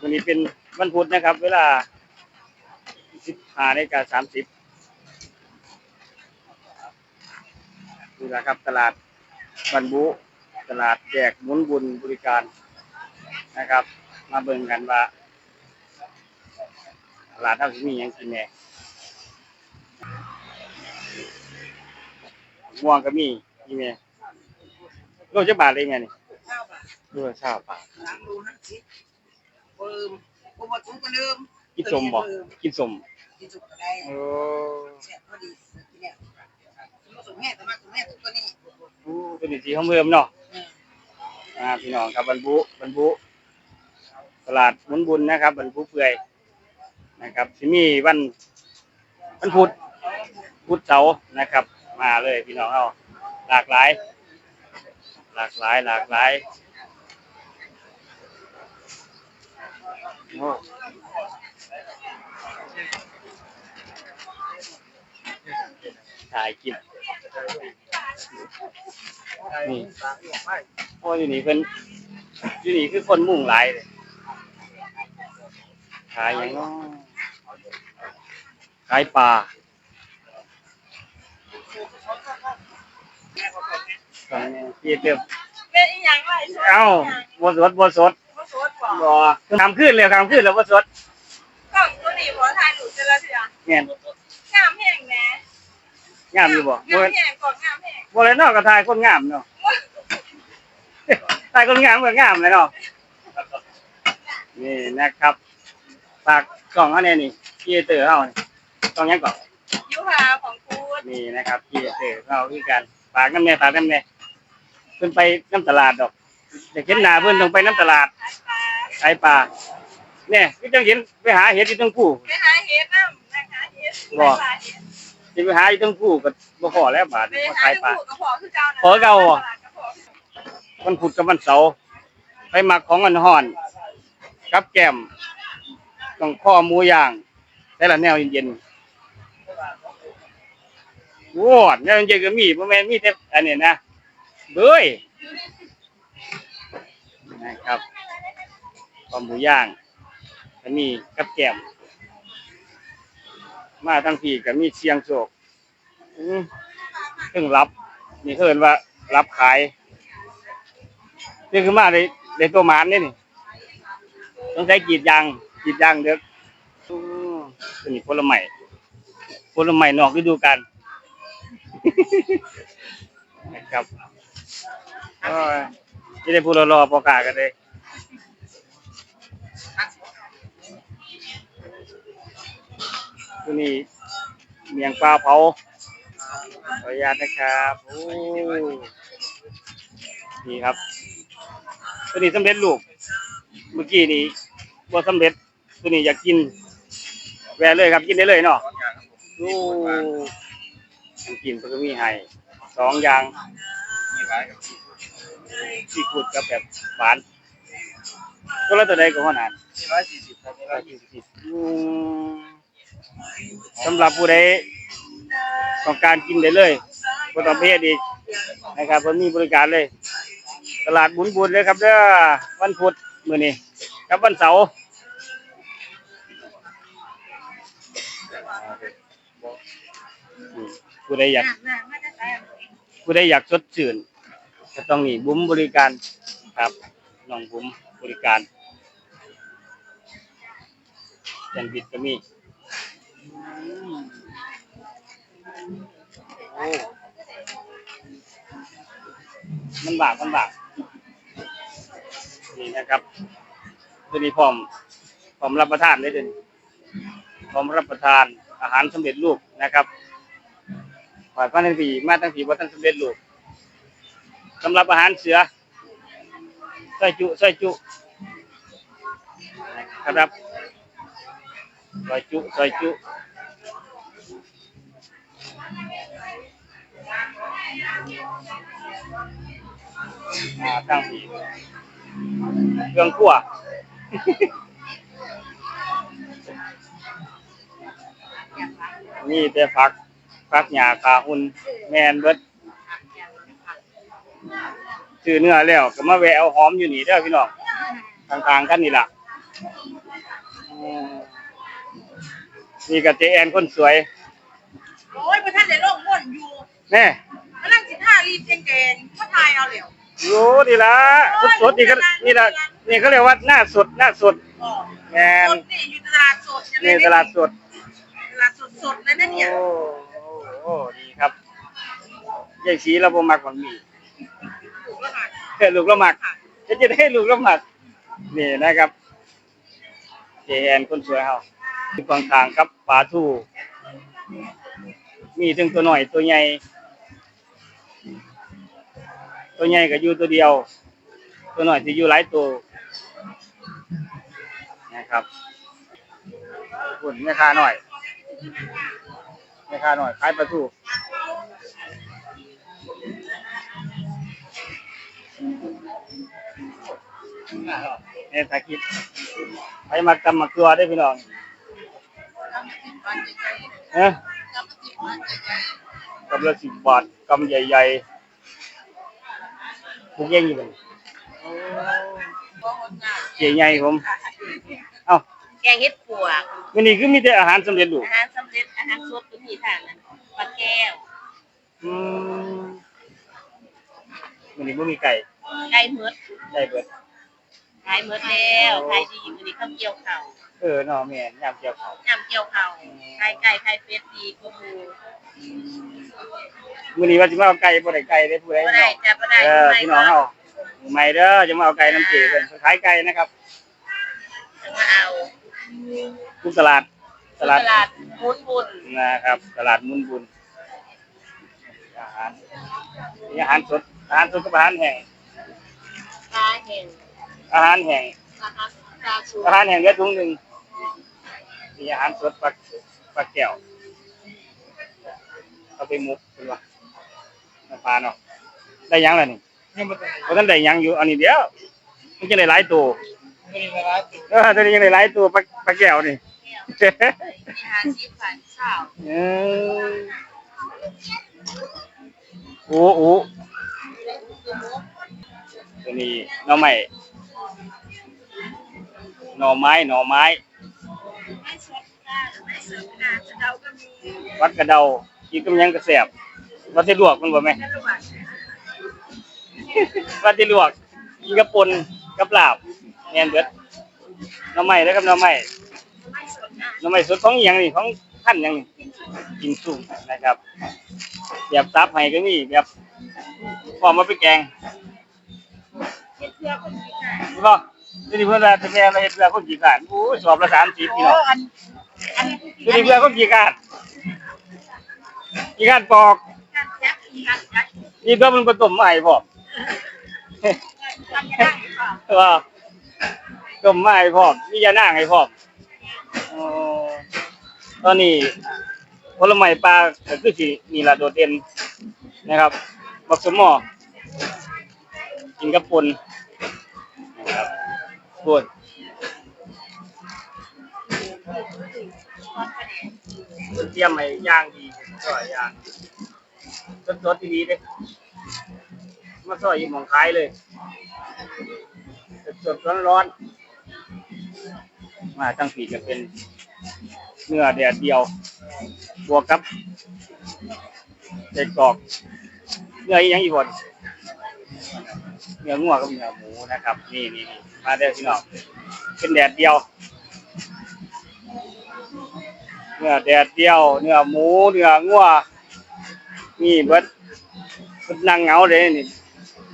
วันนี้เป็นวันพุธนะครับ เวลาสิบห้านาฬิกาสามสิบนี่แหละครับ ตลาดบันบุ ตลาดแจกหมุนบุญบริการนะครับ มาเบิ่งกันว่าตลาดเท่าที่มียังกินแหน่ม่วงก็มีนี่แม่โลจะบาทเลยไงนี่ ข้าวบาทโลละเช้าบาทสามโลห้าสิบเพิ่มโปรโมชั่นก็เริ่มกินสมบ่กินสมกินสุกก็ได้โอ้แซ่บพอดีเนี่ยมาส่งแม่แต่มาส่งแม่ตัวนี้โหเป็นสีของเพิ่มเนาะอืมอ่าพี่น้องครับบรรบุบรรบุตลาดหมุนบุญนะครับบรรบุเปื่อยนะครับที่มีวันวันพุธพุธเสาร์นะครับ มาเลยพี่น้องเอาหลากหลาย หลากหลายหลากหลายโอ้ ถ่ายคลิปนี่โอ้อยู่นี่เพิ่นอยู่นี่คือคนมุ่งหลายเลยขายหยังเนาะขายปลาตอนนี้พี่เติมเป็นอีหยังไรสดเอ้าบ่สดบ่สด บ่สดบ่บ่ทำขึ้นเลยทำขึ้นแล้วบ่สดกล่องตัวนี้บ่ทายหนูจะละเถื่อแม่นงามแห้งแหน่งามอยู่บ่งาบ่มแห้งกล่องงามแห้งบ่เลยเนาะก็ทายคนงามเนาะทายคนงามก็งามเลยเนาะนี่นะครับฝากกล่องเฮาแน่นี่คีเตอร์เฮานี่กล่องหยังก่อนยูหาของกูดนี่นะครับคีเตอร์เฮาคือกันฝากน้ำแน่ฝากน้ำแน่เพิ่นไปน้ำตลาดดอก อยากเห็นหน้าเพิ่นต้องไปน้ำตลาดขายปลาขายปลาเนี่ยคือจังเห็นไปหาเห็ดที่ต้องผู้ไปหาเฮ็ดน้ำนะคะเฮ็ดบ่ไปหาเฮ็ดสิไปหาที่ต้องผู้ก็บ่พอแล้วบาดไปนี้มาหาขายที่ปลากูกับพ่อคือเจ้านะขอเก่าบ่ตลดกับพ่อวันพุธกับวันเสาร์ไปหมักของอันห่อนกับแก้มต้องข้อหมูย่างแต่ละแนวเย็นๆโว้ดแนวเย็นๆก็มีบ่แม่นมีแต่อันนี้นะเบ้ย นะครับข้อหมูย่างก็มีกับแกมมาทั้งพี่ก็มีเชียงโศกอืมเพิ่งรับนี่เพิ่นว่ารับขายนี่คือมาเลยเลยตัวหมานนี่นี่ต้องใช้กรีดยางกรีดยางเด้ออือตัวนี้ผลไม้ผลไม้นอกฤดูกาลนะครับ ก็จะได้พูดรอๆประกาศกันเลยตัวนี้เมียงปลาเผาขออนุญาตนะครับโอ้นี่ครับตัวนี้สำเร็จรูปเมื่อกี้นี่บ่สำเร็จตัวนี้อยากกิน แวะเลยครับกินได้เลยเนาะโอ้อันกินเพิ่นก็มีให้สองอย่าง ซีฟู้ดกับแบบหวานตัวละตัวใดก็ว่านั้นร้อยสี่สิบครับร้อยยี่สิบสำหรับผู้ใดต้องการกินได้เลยบ่ต้องเพศอีกนะครับเพิ่นมีบริการเลย ตลาดบุญบุญเลยครับเด้อวันพุธมื้อนี้กับวันเสาร์ผู้ใดอยากผู้ใดอยากสดชื่น ก็ต้องนี่บุ้มบริการครับน้องบุ้มบริการแซนด์วิชก็มีมโอ้มันบากมันบากนี่นะครับตัวนี้พร้อมพร้อมรับประทานเลยเด่นพร้อมรับประทานอาหารสำเร็จรูปนะครับฝ่ายพันธุ์ผีมาตั้งผีว่าตั้งสำเร็จรูป สำหรับอาหารเสือใส่จุใส่จุครับใส่จุใส่จุอ่าตั้งผีเครื่องคั่วนี่แต่ผักผักหญ้าขาหุ่นแมนเบิด ซื้อเนื้อแล้วก็มาแวะเอาหอมอยู่นี่เด้อพี่น้องทางๆกันนี่ล่ะอืมนี่กับเจแอนคนสวย โอ้ยพระท่านได้โลกม่วนอยู่แน่กำลังสิท่ารีบแกงๆมาทายเอาเหลวรู้ดีละสดๆนี่ก็นี่ละนี่เขาเรียกว่าหน้าสดหน้าสดอ๋อแมสนดนี่อยู่ตลาดสดนี่ตลาดสดตลาดสดสดๆเลยนะเนี่ยโอ้โอ้ดีครับยายสีเราบ่มักมันมี ถูกแล้วค่ะแค่ลูกละหมักจะจะได้ลูกละหมักนี่นะครับเจแอนคนสวยเฮาที่กองทางครับปลาทูมีถึงตัวหน่อยตัวใหญ่ ตัวใหญ่ก็อยู่ตัวเดียว ตัวหน่อยที่อยู่หลายตัวนะครับหุ่นแม่ค้าหน่อยแม่ค้าหน่อยขายปลาทู เนี่ยตาคิดไปมากำมาเกลือได้อพี่น้องเอ๊ะกำละสิบบาทกำใหญ่ๆพวกเย่งอยู่เลยเจ๋ใหญ่ผม เอ้าแกงเห็ดปวกวันนี้คือมีแต่อาหารสำเร็จรูปอาหารสำเร็จอาหารสดก็มีทางนั้นปลาแก้ว อืมวันนี้บ่มีไก่ ไก่เมืดไก่เบิดขายเมืดแล้วขายดีมื้อนี้ข้าวเกี่ยวข้าวเออเนาะแม่นยามเกี่ยวข้าวน้ำเกี่ยวข้าวขายไก่ขายเป็ดดีกว่าหมูมื้อนี้ว่าสิมาเอาไก่บ่ได้ไก่ได้ผู้ใดบ่เนาะได้จ้ะบ่ได้เออพี่น้องเฮาใหม่เด้อจะมาเอาไก่น้ำเจเพิ่นขายไก่นะครับจะมาเอาทุกตลาดตตลาดลาดมุนบุญนะครับ ตลาดมุนบุญอาหารมีอาหารสดอาหารสดกับอาหารแห้ง ปลาแห้งอาหารแห้งนะคะปลาสูอาหารแห้งเหลือถุงหนึงมีอาหารสดปลาปลาแก้วเอาไปหมุกเป็นว่าน้ำปลาเนาะได้ยังล่ะนี่ยังบ่ทันเพราะท่านได้ยังอยู่อันนี้เดียวมันจะได้หลายตัวได้เวลาติดเออตอนนี้ยังได้หลายตัวปลาปลาแก้วนี่แก้วมีหาชีพขายข้าวเออโอ้โอ้ตัว นี้หน่อไม้หน่อไม้หน่อไม้ไม่สดค่ะไม่สดค่ะจะเดาก็มีวัดกระเดากินกำยังกระแสบวัดที่ลวกมันบ่แม่กระหว่างวัดที่ลวกกินกับปนกับลาบแม่นเบิดหน่อไม้แล้วกับหน่อไม้ไม่สดค่ะหน่อไม้สดของอีหยังนี่ของท่านหยังนี่กินซุ่มนะครับแบบซับให้ก็มีแบบพร้อมมาไปแกง เห็ดเพื่อคนกินค่ะใช่ป่ะนี่เพื่อนเราจะแม่เราเห็นเพื่อคนกี่การโอ้ยสอบละสามสิบพี่น้องอันอันนี่เพื่อคนกี่การกี่การปอกการแจ๊กอีการแจ๊กนี่เพื่อมันผสมใหม่พร้อมการย่างค่ะว่าต้มใหม่พร้อมมียานั่งให้พร้อมอ๋อตอนนี้ผลไม้ปลาก็คือสิมีละโดดเด่นนะครับบักสมหมอ กินกับปนนะครับปนเตรียมให้ย่างดีก็ย่างสดๆดีๆเลยมาซอยยู่หมองขายเลยสดๆร้อนๆมาตั้งปีจะเป็นเนื้อแดดเดียวบวกกับเด็กกรอกเนื้ออีกอยังอีกคน เนื้องัวกับเนื้อหมูนะครับ นี่นี่นี่มาเด้พี่น้องเป็นแดดเดียวเนื้อแดดเดียวเนื้อหมูเนื้องัวนี่เบิดเบิดนั่งเงาเลยนี่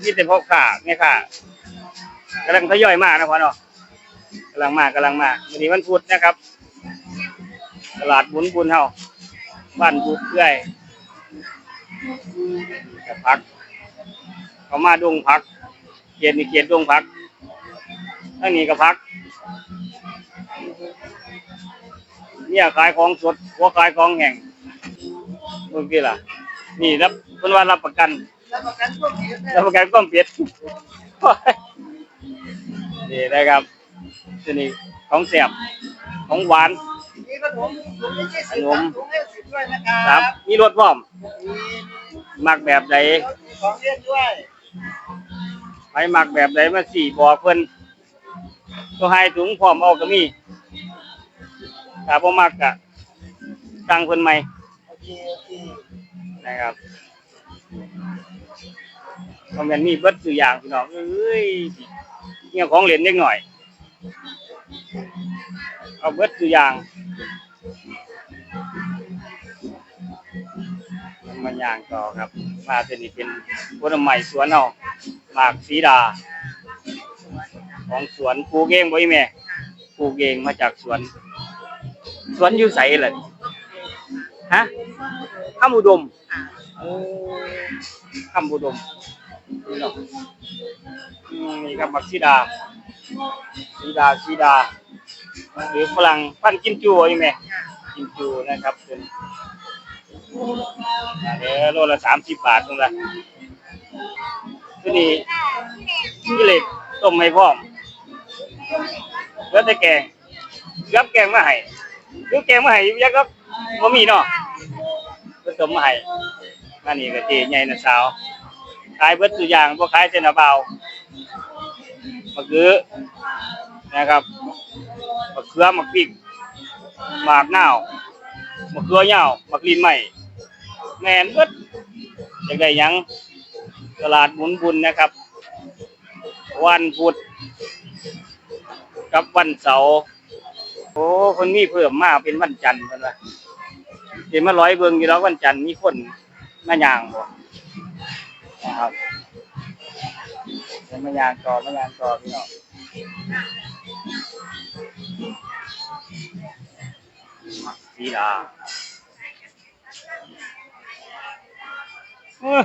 มีแต่พ่อค้าแม่ค้ากำลังทยอยมากนะพ่อเนาะกำลังมากกำลังมากวันนี้วันพุธนะครับ ตลาดบุญบุญเฮาบ้านบุญเอื้อยกับพักเขามาดงพัก เกียรนี่เกียรดงพักทั้งนี้ก็พักเนี่ยขายของสดหัวขายของแห้งเมื่อกี้ล่ะ นี่รับเพิ่นว่ารับประกันแล้วประกันพวกนี้รับประกันความเผ็ดนี่นะครับทีนี้ของแซ่บของหวานมีขนมถุงละยี่สิบถุงละสิบด้วยนะคครัรับบมีรสพร้อมมีมักแบบใดของเล่นด้วย ไปมักแบบใดมาสี่บอกเพิ่นตัวให้ถุงพร้อมเอาก็มีถ้าบ่มักก็สั่งเพิ่นใหม่นะครับคอมเมนต์มีเบิดตัวออย่างพี่น้องเอ้ยเนี่ยของเล่นเล็กหน่อย เอาเบิดตัวอย่าง มันย่างต่อครับ มาเป็นนี่เป็นผลไม้สวนเอาหมากสีดา ของสวนปลูกเองบ่อีแม่ปลูกเองมาจากสวน สวนอยู่ไสล่ะนี่ฮะข้ามอุดมโอ้คำบุดมนี่เนาะมนี่ครับบักซีดาซีดาซีดาหรือฝรั่งพันกิมจูใช่ไหมกิมจูนะครับเป็น อันนี้โลละสามสิบบาทตรงละที่นี่ที่เหล็กต้มให้พร้อมแล้วแต่แกงรับแกงมาให้หรือแกงมาให้ยักษ์ก็บ่มีเนาะผสมมาให้นั่นนี่ก็เจใหญ่นะสาวขายเบิดตัวอย่างบ่ขายแต่หน้าเบามะเขือนะครับมะเขือมะพริกหมากหนาวมะเขือยาวมะกรีนใหม่ แม่นเบิดอยากได้หยังตลาดหมุนบุญนะครับ วันพุธกับวันเสาร์โอ้คนมีเพิ่มมาเป็นวันจันทร์เพิ่นว่าเดี๋ยวมาร้อยเบิงอยู่แล้ววันจันทร์มีคนมายางบ่นะครับเป็นมายางต่อมายางต่อพี่น้องมักสีดา เอ้อ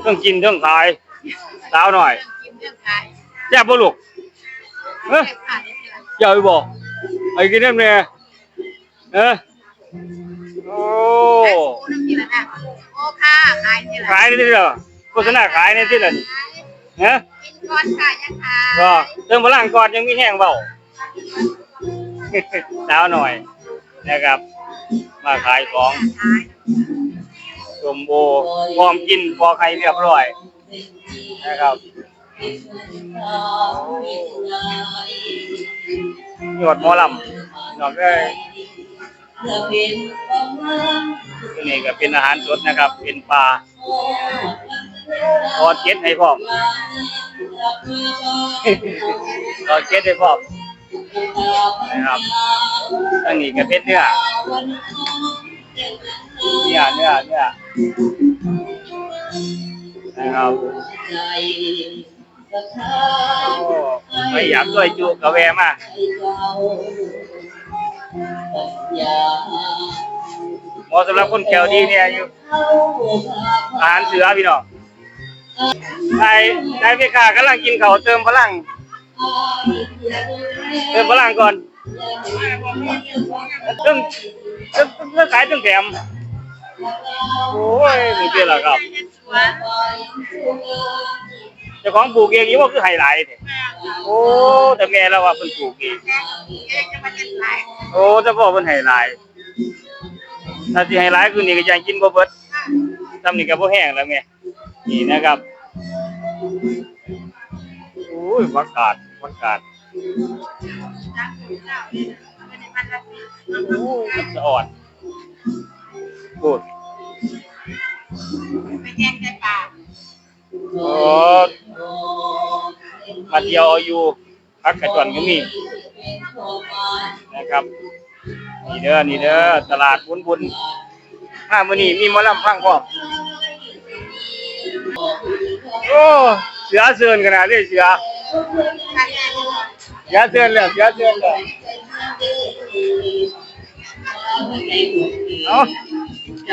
เครื่องกินเครื่องขายสาวหน่อยกินเรื่องขายแย่บบ่ลูกเอ้อขายได้เท่าไหร่อย่าไปบอกไอ้กินน้ำเนี่ยเออโอ้โอ้น้ำกินแล้วนะโอ้ค่ะขายนี่แหละขายได้ที่เหรอโฆษณาขายในที่เหรอนี่ฮะกินก่อนค่ะยังขายก็เติมพลังก่อนยังมีแห้งเบาสาวหน่อยนะครับ มาขายของ ชมโบพร้อมกินพอใครเรียบร้อยนะครับหยดหมอลำนอกได้ตัวนี้ก็เป็นอาหารสดนะครับ เป็นปลาทอดเก็ดให้พร้อมทอดเก็ดให้พร้อมนะครับอันนี้ก็เป็นเนื้อ เนื้อเนื้อเนื้อนะครับโอ้ไม่อยากด้วยจุกระแวมาเหมาะสำหรับคนแขวดีเนี่ยอยู่อาหารเสือพี่น้องนายนายพี่ขากำลังกินเขาเติมพลัง เติมพลังก่อนตึ้งตึ้งตึ้งขายตึ้งแถม โอ้ยมีเพียเหรครับเจ้าของปลูกเองนี่ว่าคือไฮไลท์เนี่ยโอ้แต่แม่เราว่าเพิ่นปลูกเองโอ้จ้าพ่อเพิ่นไฮไลท์ถ้าสิไฮไลท์คือนี่ก็ยังกินบ่เบิดทำนี่ก็บ่แห้งแล้วแม่นี่นะครับโอ้ยผักกาดผักกาดโอ้ยจะอ่อน พูดไปแย่งใจปลาโอ้มาเดียวเอาอยู่พักกระจอนก็มีนะครับ นี่เด้อนี่เด้อตลาดบุญบุญห้ามื้อนี้มีหมอลำฟังพร้อมโอ้เสือเสือนขนาดนี้เสือเสือเสือนแล้วเสือเสือนแล้วเอา เ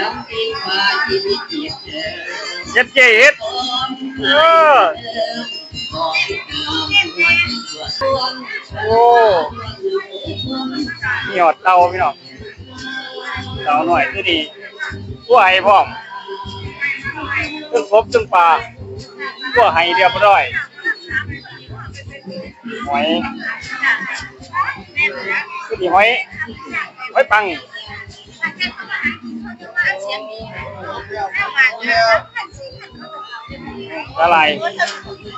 จ็ดเจ็ดเออโอ้มีหอดเตาพี่น้องเตาหน่อยตัวนี้ตัวไห้พร้อมตึ้งครบตึ้งปลาตัวไห้เรียบร้อยหอยตัวนี้หอยหอยปัง เสียงดีสลาย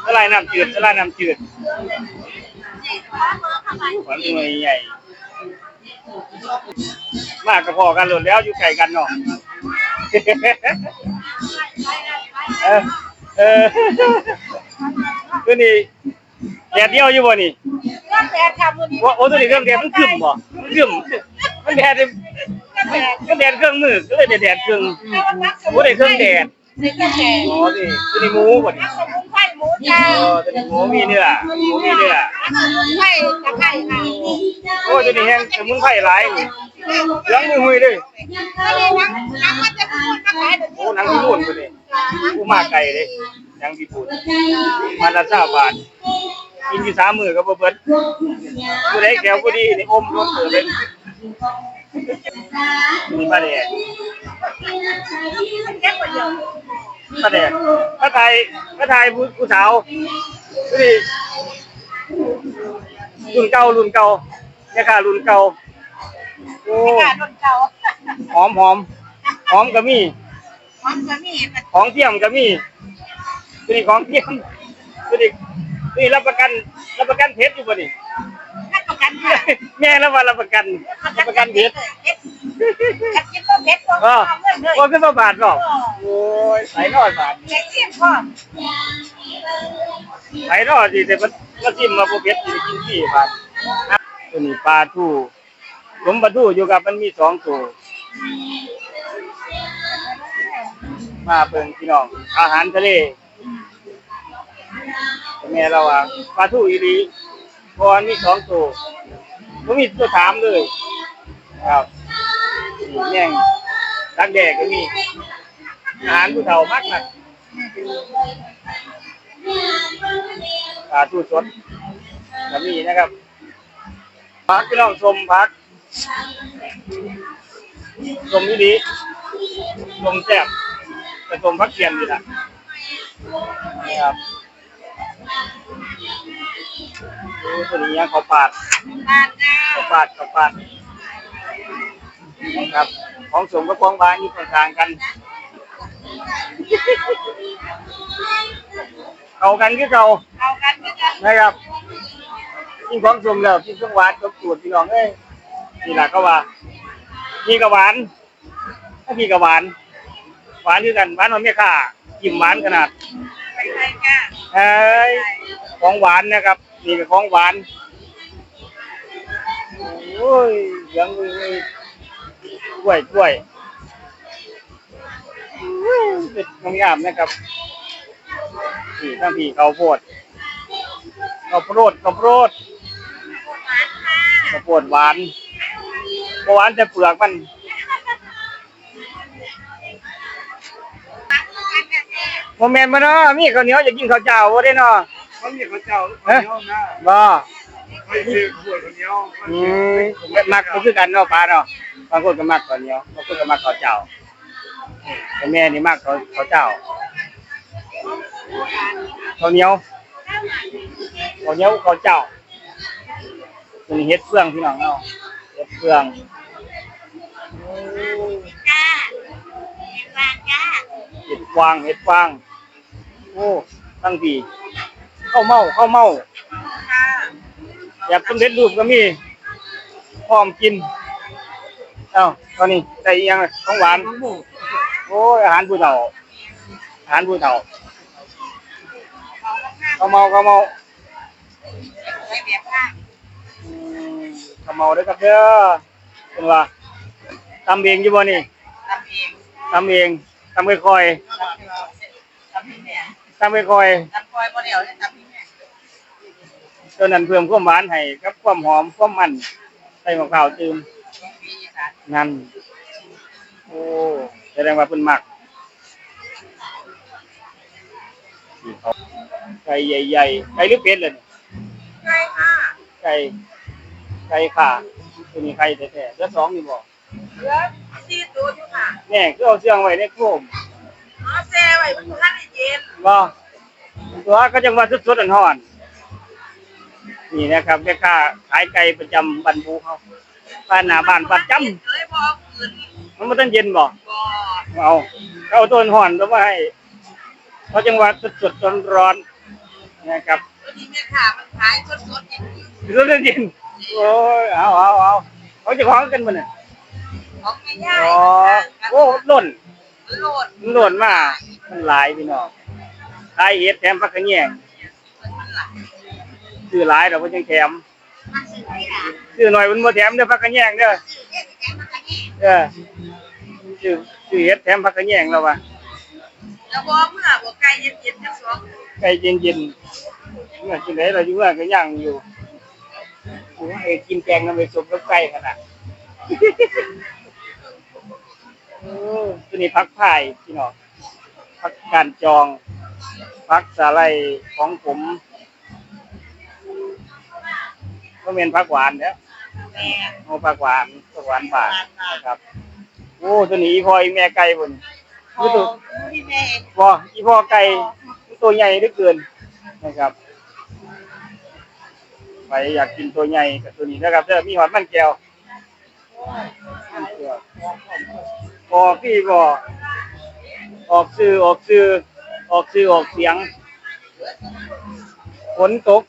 สลายน้ำจืดสลายน้ำจืดหวานตัวใหญ่ มากกระพอกันหลุดแล้วอยู่ไกลกันเนาะเออเออตัวนี้แดดเดียวอยู่บ่นี่เรื่องแดดค่ะมือนี้ว่าโอ้ตัวนี้เครื่องแดดมันกึ่มบ่มันกึ่ มมันแดดเลยมันแดดเครื่องมือก็เลยได้แดดเครื่องโอ้ได้เครื่องแดดในเครื่องแดดอ๋อนี่ตัวนี้หมูบ่นี่สมุนไพรหมูจ้าอ๋อตัวนี้หมูมีเนื้อหมูมีเนื้อสมุนไพรตะไคร้ค่ะโอ้ตัวนี้แห้งสมุนไพรหลายนี่เหลืองมือหุยเลยก็เลยนังนังมันจะพูดมาขายแบบโอ้หนังญี่ปุ่นตัวนี้กูมาไกลเลย หนังญี่ปุ่นมาละ20บาทกินอยู่สามมื้อก็บ่เบิดผู้ใดแก้วผู้ดีนี่อมรสเติบเลยมีปลาแดกแค่คนเดียวปลาแดกปลาไทยปลาไทยผู้ผู้สาวดูดิรุ่นเก่ารุ่นเก่าเนี่ยค่ะรุ่นเก่าโอ้กาดนเก่าหอมหอมหอมก็มีมันจะมีมันของเทียมก็มี ดูดิของเทียมดูดิดูดิรับประกันรับประกันเพชรอยู่บ่นี่นักประกันค่ะแม่แล้วว่ารับประกันรับประกันเพชรกัดกินก็เพชรก็อ๋อทำเรื่องเลยโอ้ขึ้นมาบาทหรอกโอ้ยใส่น้อยบาทเลี้ยงเสียงพ่อไอ้รอดสิแต่มันก็จิ้มมาโปรเพชรสิกินที่บาทตัวนี้ปลาทูผมปลาทูอยู่กับมันมีสองตัวมาเพิ่งพี่น้องอาหารทะเล แม่เราว่าปลาทูอีรีพรมันมีสองตัวผมมีตัวถามเลย ครับแม่งดักแดกก็มีอาหารผู้เฒ่ามากนะปลาทูสดก็มีนะครับพักพี่น้องชมพักชมนี่ดีชมแซ่บแต่ชมพักเทียนดีละนี่ครับ ตัวนี้ยังเขาปาดบานจ้าเขาปาดเขาปาดครับ ของสมกับของหวานอยู่กลางๆกันเอากันคือเก่าเอากันก็จะนะครับกินของสมแล้วกินของหวานกับตูดพี่น้องเอ้ยนี่แหละก็ว่านี่ก็หวานถ้าพี่ก็หวานหวานคือกันหวานมันไม่ค่ากิมหวานขนาดไปไปจ้าเอ้ยของหวานนะครับ นี่ก็ของหวาน โอ้ยเหลืองเลยกล้วยกล้วยอุ้ยเป็นงามๆนะครับนี่ทั้งพี่เขาวโพดข้าวโพดข้าวโพดข้าวโพดหวานบ่หวานแต่เปลือกมันโมเมนต์มาเนาะมีข้าวเหนียวอยากกินข้าวเจ้าบ่ได้เนาะ เขาเรียกเขาเจ้าเขาเนียนะบ่ไม่ซื้อขวดเขาเนียอืมมักก็คือกันเนาะป้าเนาะบางคนก็มักเขาเนียบางคนก็มักเขาเจ้าแต่แม่นี่มักเขาวข้าเจ้าเขาเนียวข้าเนียวข้าเจ้าตัวนี้เฮ็ดเฟืองพี่น้องเนาะเฮ็ดเฟืองโอ้จ้าเป็นบานจ้าเฮ็ดฟางเฮ็ดฟางโอ้ตั้งที ข้าวเมาข้าวเมาค่ะแบบสำเร็จรูปก็มีพร้อมกินเอ้าตอนนี้ใส่อิหยังล่ะของหวาน โอ้ยอาหารผู้เฒ่า อาหารผู้เฒ่าข้าวเมาข้าวเมาไปแบบข้างอืมข้าวเมาเด้อครับเด้อเป็นว่าตำเองอยู่บ่นี่ทำเองตำเองตำค่อยทำพี่แม่ๆตำค่อยทำคอยบ่เดียวเลยทำพี่แม่ๆ ตัวนั้นเพิ่มความหวานให้กับความหอมความมันใส่มะพร้าวตื่มปีอีสานนั่นโอ้แสดงว่าเพิ่นมักนี่เขาไก่ใหญ่ๆไก่หรือเป็ดเลยใช่ค่ะไก่ไก่ข่าตัวนี้ไข่แท้ๆแล้วสองนี่บ่เหลือสี่ตัวอยู่ค่ะแน่คือเอาเสื่องไว้ในโคมอ๋อแซ่ไว้มันท่านเย็นบ่ตัวก็จังว่าสดๆอ่อนๆ นี่นะครับแม่ค้าขายไก่ประจำบันบูเขาบ้านหน้าบ้านประจำเลยบอกคืนมันบ่ทันเย็นบ่บ่เอาเอาต้นห่อนแล้วมาให้เขาจังหวัดสดๆร้อนๆนะครับตัวนี้แม่ค่ะมันขายสดๆอย่างนี้รถเย็นโอ้ยเอาเอาเอาเขาจะคล้องกันมันน่ะของแม่ย่าอ๋อโอ้หล่นโหลดมันหล่นมามันหลายพี่น้องขายเห็ดแถมพักกระแยงมันมันหลัก ซื้อหลายเราก็ยังแถมมาซื้อที่ร้านซื้อหน่อยมันบ่แถมเด้อพักกระแยงเด้อซื้อเด็กแกมาขยี้เออซื้อซื้อเห็ดแถมพักกระแยงแล้วว่ะแล้วบอกเมื่อบอกไก่เย็นๆจะสองไก่เย็นๆเมื่อกินไหนเราอยู่ว่าก็ย่างอยู่โอ้ยกินแกงน้ำไปสุกกับไก่ขนาดโอ้ตัวนี้พักพายพี่น้องพักการจองพักสาไลของผม ก็เป็นพักหวานเนี่ยแม่โอ้พักหวานพักหวานป่านนะครับ โอ้ตัวนี้อีพออีแม่ไก่บนพอนี่ตัวที่แม่พออีพ่อไก่ตัวใหญ่เหลือเกินนะครับใครอยากกินตัวใหญ่กับตัวนี้นะครับเด้อมีหอดมันแก้วมันแก้วออกพี่บ่ออกซื้อออกซื้อออกซื้อออกเสียงฝนตก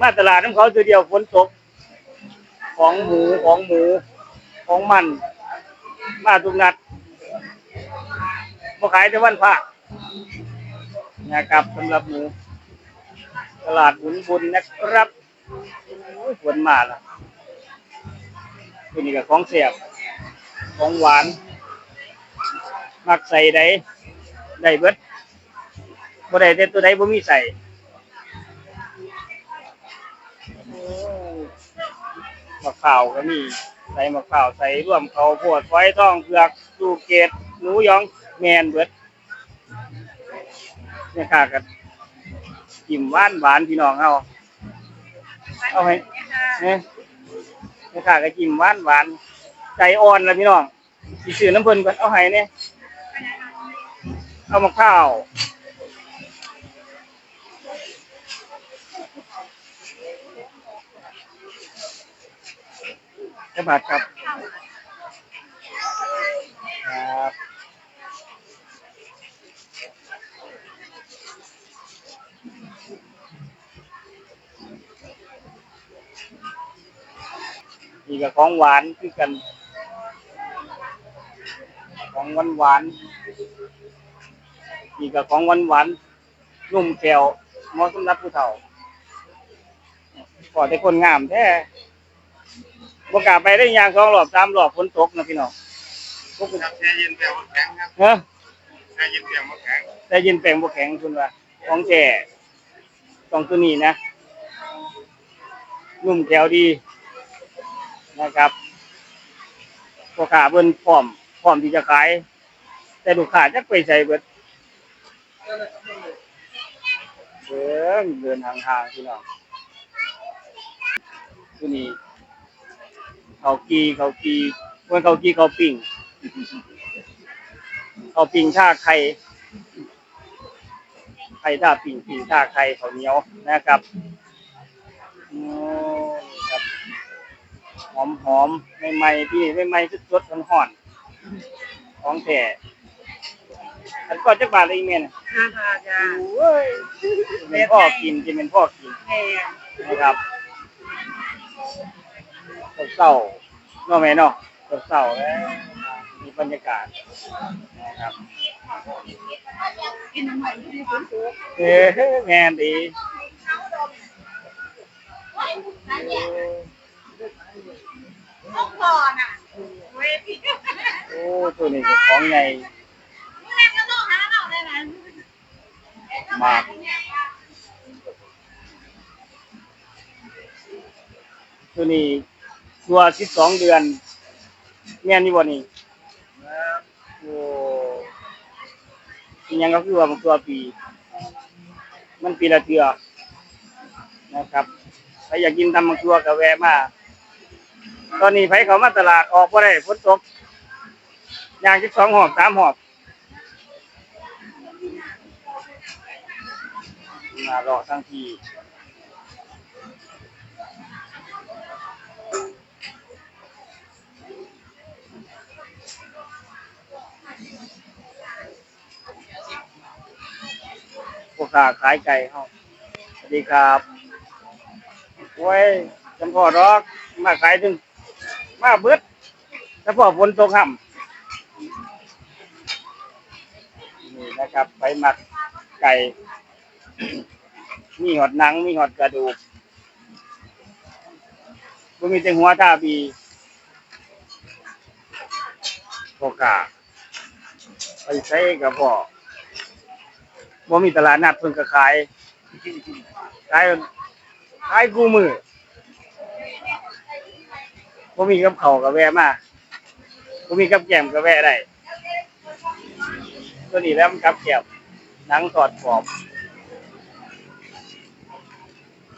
มาตลาดน้ำเขาตัวเดียวฝนตก ของหมูของหมูของมัน มาทุกนัดบ่ขายแต่วันพระนะครับสำหรับหมูตลาดบุญบุญนะครับฝนมาละตัวนี้ก็ของเสียบ ของหวาน มักใส่ใดได้เบิดบ่ได้แต่ตัวใดบ่มีใส่ มะพร้าวก็มีใส่มะพร้าวใส่ร่วมเขาวโพดฝอยทองเผือกลูกเกดหนูหยองแมนเบิดเนี่ยค่ะกันจิ้มหวานหวานพี่น้องเฮาเอาให้เนี่ยเนี่ยค่ะก็จิ้มหวานหวานใจอ่อนแล้วพี่น้องสิซื้อน้ำเพิ่นก่อนเอาให้เนี่ยเอามะพร้าว จะบาทครับ ครับนี่ก็ของหวานคือกัน ของหวานหวานๆนี่ก็ของหวานหวานนุ่มแก้วเหมาะสำหรับผู้เฒ่าขอแต่คนงามแท้ บ่กล้าไปได้ยางสองรอบสามรอบฝนตกนะพี่น้องพวกคุณครับแช่เย็นแปลว่าแข็งครับเฮ้อแช่เย็นแปลว่าแข็งแต่ยินแปลงบ่แข็งคุณว่าของแท้ต้องตัวนี้นะนุ่มแก้วดีนะครับพ่อค้าเพิ่นพร้อมพร้อมที่จะขาย แต่ลูกค้าจักไปใส่เบิดเดินเดินห่างๆพี่น้องตัวนี้ เขากีเขากีเมื่อเขากีเขาปิ้งเขาปิ้งท่าไข่ไข่ท่าปิ้งปิ้งท่าไข่เขาวเหนียวนะครับโอ้ครับ หอมหอมๆใหม่ๆที่ใหม่ๆสดๆร้อนๆของแท้อันก็จักบาทเลยอีเมนห้าบาทจ้าโอ้ยจะเป็นพ่อกินจะเป็นพ่อกินแม่นะครับ เศร้าเนาะแม่เนาะเศร้าแล้วมีบรรยากาศนะครับกินน้ำมันที่ฝนตกเอ้ยแม่นดีพวกพอน่ะเวทีโอ้ตัวนี้ของใหญ่มึงแรงก็ต้องหาเราได้ไหมมากตัวนี้ ตัวสิบสองเดือน แม่นนี่บ่นี่โอ้ยยังก็คือว่ามันตัวปี มันปีละเทือนะครับใครอยากกินตำมังตัวกับแวะมา ตอนนี้ไผเขามาตลาดออกบ่ได้ฝนตกยางสิบสองหอบสามหอบมารอทั้งที ค้าขายไก่เฮาสวัสดีครับโอ้ยจำพอดอกมาขายถึง มาเบิดถ้าพอฝนตกห่ำนี่นะครับไปหมักไก่ มีหอดหนัง มีหอดกระดูกบ่มีแต่หัวท่าบีพอกาไปใช้กับพ่อ บ่มีตลาดนัดเพิ่นก็ขายขายขายกูมือบ่มีกับเขาวก็แวะมาบ่มีกับแกมก็แวะได้ตัวนี้แล้วมันกับแกมหนังทอดกรอบ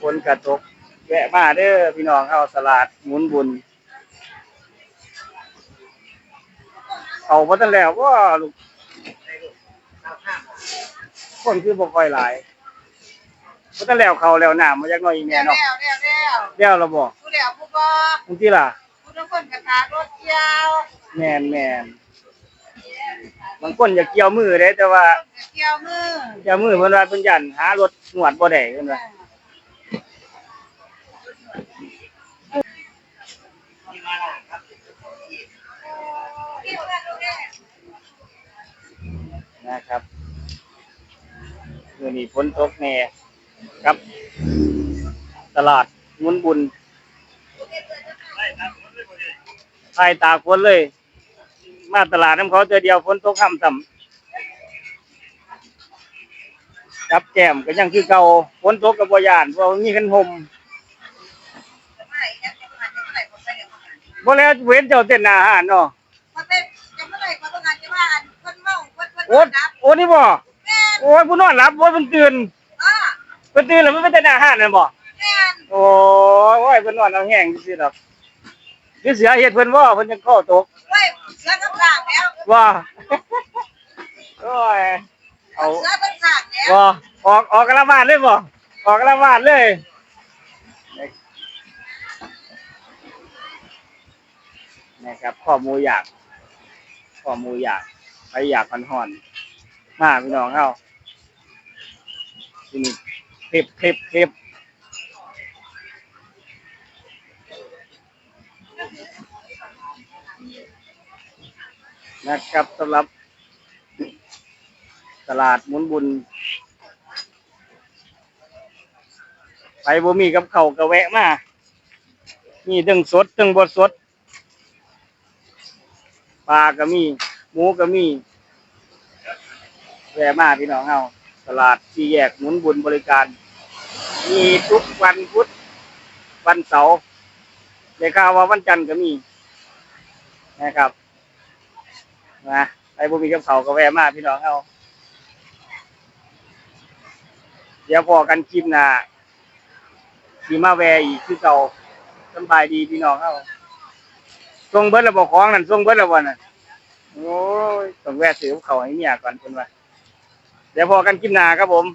ฝนกระตกแวะมาเด้อพี่น้องเข้าสลาดหมุนบุญเอาบ่ทันแล้วว่าลูก คนคือบ่ค่อยหลายบ่ทันแล้วเขาแล้วน้ำมาจักหน่อยอีแม่แล้วเนาะแล้วแล้วแล้วแล้วบ่ผู้แล้วผู้บ่จังซี่ล่ะผู้ทุกคนกระตากรถเกี่ยวแม่นแม่นบางคนอยากเกี่ยวมือเด้แต่ว่าเกี่ยวมือเกี่ยวมือเพิ่นว่าเพิ่นยันหารถนวดบ่ได้เพิ่นว่านะครับ มื้อนี้ฝนตกแน่ครับ ตลาดหมุนบุญใต้ตากฝนเลย มาตลาดน้ำเขาเจอเดียวฝนตกค่ำต่ำจับแก้มก็ยังคือเก่าฝนตกกับบ่ยานเพราะว่ามีคันห่มบ่แล้วเว้นเจ้าเต้นหน้าอาหารเนาะมาเต้นจะเมื่อไหร่มาต้องการจะว่าอันคนเมาคนคนโอ้โอ้นี่บ่แม่ นโอ้ยผู้นอนหลับบ่เพิ่นตื่นอ่าเพิ่นตื่นแล้วมันเป็นแต่หน้าอาหารนั่นบ่แม่นโอ้ยโอ้ยเพิ่นนอนเอาแห้งซื่อๆดอกคือเสือเฮ็ดเพิ่นบ่เพิ่นจังเข้าตกเว้ยเสือต้องสากแล้วว่าโอ้ยเอา เสือต้องสากแล้วบ่ออกออกกระบาดเลยบ่ออกกระบาดเลยนะครับข้อหมูอยากข้อหมูอยากไปอยากพันห่อน มาพี่น้องเฮา ที่นี่คลิปคลิปคลิปนะครับสำหรับ ตลาดมุนบุญ ไปบ่มีกับเขาวก็แวะมามีทั้งสดทั้งบดสดปลาก็มี หมูก็มีแวะมาพี่น้องเฮา ตลาดที่แยกหมุนบุญบริการ มีทุกวันพุธวันเสาร์ได้ข่าวว่าวันจันทร์ก็มีนะครับนะไปบ่มีกับเขาก็แวะมาพี่น้องเฮาเดี๋ยวพอกันคลิปหน้าสีมาแวอีกคือเก่าสบายดีพี่น้องเขาส่งเบิดแล้วบอกของนั่นส่งเบิดแล้วบ่น่ะโอ้ยต้องแวะซื้อเขาให้เมียก่อนเพิ่นว่า เดี๋ยวพอกันคลิปหน้าครับผม